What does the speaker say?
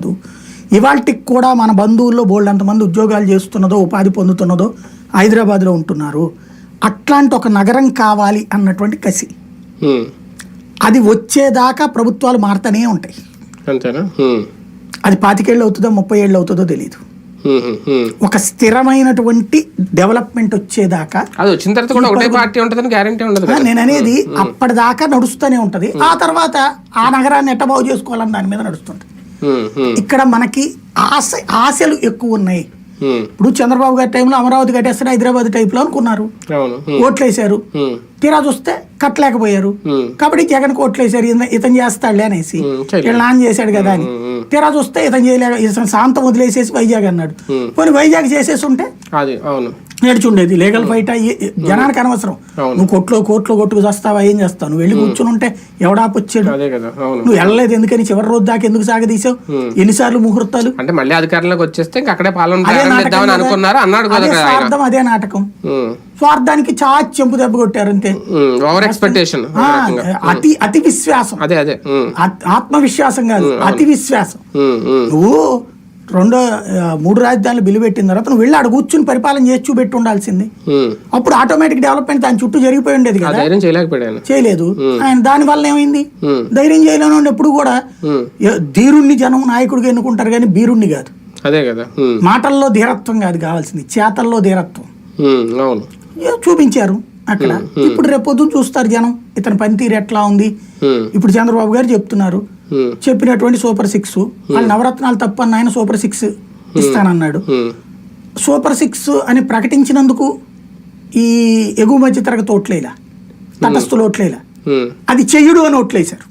కాదు. ఇవాళకి కూడా మన బంధువుల్లో బోల్డ్ అంతమంది ఉద్యోగాలు చేస్తున్నదో ఉపాధి పొందుతున్నదో హైదరాబాద్లో ఉంటున్నారు. అట్లాంటి ఒక నగరం కావాలి అన్నటువంటి కసి. అది వచ్చేదాకా ప్రభుత్వాలు మారుతూనే ఉంటాయి. అంతేనా. అది పాతికేళ్ళు అవుతుందో ముప్పై ఏళ్ళు అవుతుందో తెలియదు. ఒక స్థిరమైనటువంటి డెవలప్మెంట్ వచ్చేదాకా అది వచ్చిన తర్వాత కూడా ఒకటే పార్టీ ఉంటుందని గ్యారంటీ ఉండదు నేను అనేది అప్పటిదాకా నడుస్తూనే ఉంటది. ఆ తర్వాత ఆ నగరాన్ని ఎట్ట బాగు చేసుకోవాలని దాని మీద ఉమ్, ఇక్కడ మనకి ఆశ ఆశలు ఎక్కువ ఉన్నాయి. ఇప్పుడు చంద్రబాబు గారి టైంలో అమరావతి కట్టేస్తే హైదరాబాద్ టైప్లో అనుకున్నారు. అవును. ఉమ్, ఓట్లేశారు. తీరా చూస్తే కట్టలేకపోయారు. కాబట్టి జగన్ ఓట్లేశారు ఇతను- ఇతను చేస్తాడులే అనేసి. చేయలేదు. వీళ్ళు నాన్న చేశాడు కదా అని. తీరా చూస్తే ఇతను చేయలేక ఇతను శాంతం వదిలేసేసి వైజాగ్ అన్నాడు. పోనీ వైజాగ్ చేసేసి ఉంటే అవును. నడిచుండేది లీగల్ ఫైట్ అయ్యి జనానికి అనవసరం. నువ్వు కొట్లో కోర్టులో కొట్టుకు చేస్తావా ఏం చేస్తావు? నువ్వు వెళ్ళి కూర్చుని ఉంటే ఎవడాపొచ్చాడు నువ్వు వెళ్ళలేదు ఎందుకని చివరి రోజు దాకా ఎందుకు సాగదీసావు ఎన్నిసార్లు ముహూర్తాలు? అంటే మళ్ళీ అధికారంలోకి వచ్చేస్తే ఇంకా అక్కడే పాలన. అనుకున్నారు. అన్నాడు స్వార్థం అదే నాటకం. స్వార్థానికి చాచి చెంపు దెబ్బ కొట్టారు అంతే. ఓవర్ ఎక్స్పెక్టేషన్ అతి అతి విశ్వాసం అదే అదే. ఆత్మవిశ్వాసం కాదు అతి విశ్వాసం నువ్వు రెండో మూడు రాజధానులు బిల్లు పెట్టిన తర్వాత నువ్వు వెళ్ళి ఆడ కూర్చుని పరిపాలన చేసి చూపెట్టి ఉండాల్సింది. అప్పుడు ఆటోమేటిక్ డెవలప్మెంట్ దాని చుట్టూ జరిగిపోయి ఉండేది కదా. ధైర్యం చేయలేకపోయాను. చేయలేదు. ఆయన దాని వల్ల ఏమైంది? ధైర్యం చేయలేని ఎప్పుడు కూడా ధీరుణ్ణి జనం నాయకుడిగా ఎన్నుకుంటారు కానీ బీరుణ్ణి కాదు. అదే కదా. మాటల్లో ధీరత్వం కాదు కావాల్సింది. చేతల్లో ధీరత్వం. చూపించారు అక్కడ. ఇప్పుడు రేపు పొద్దున్న చూస్తారు జనం. ఇతని పనితీరు ఎట్లా ఉంది? ఇప్పుడు చంద్రబాబు గారు చెప్తున్నారు. చెప్పినటువంటి సూపర్ సిక్స్. వాళ్ళ నవరత్నాలు తప్ప ఆయన సూపర్ సిక్స్ ఇస్తానన్నాడు. సూపర్ సిక్స్ అని ప్రకటించినందుకు ఈ ఎగువ మధ్య తరగతి ఓట్లేలా? తటస్థులు ఓట్లేలా? అది చెయ్యడు అని ఓట్లేశారు.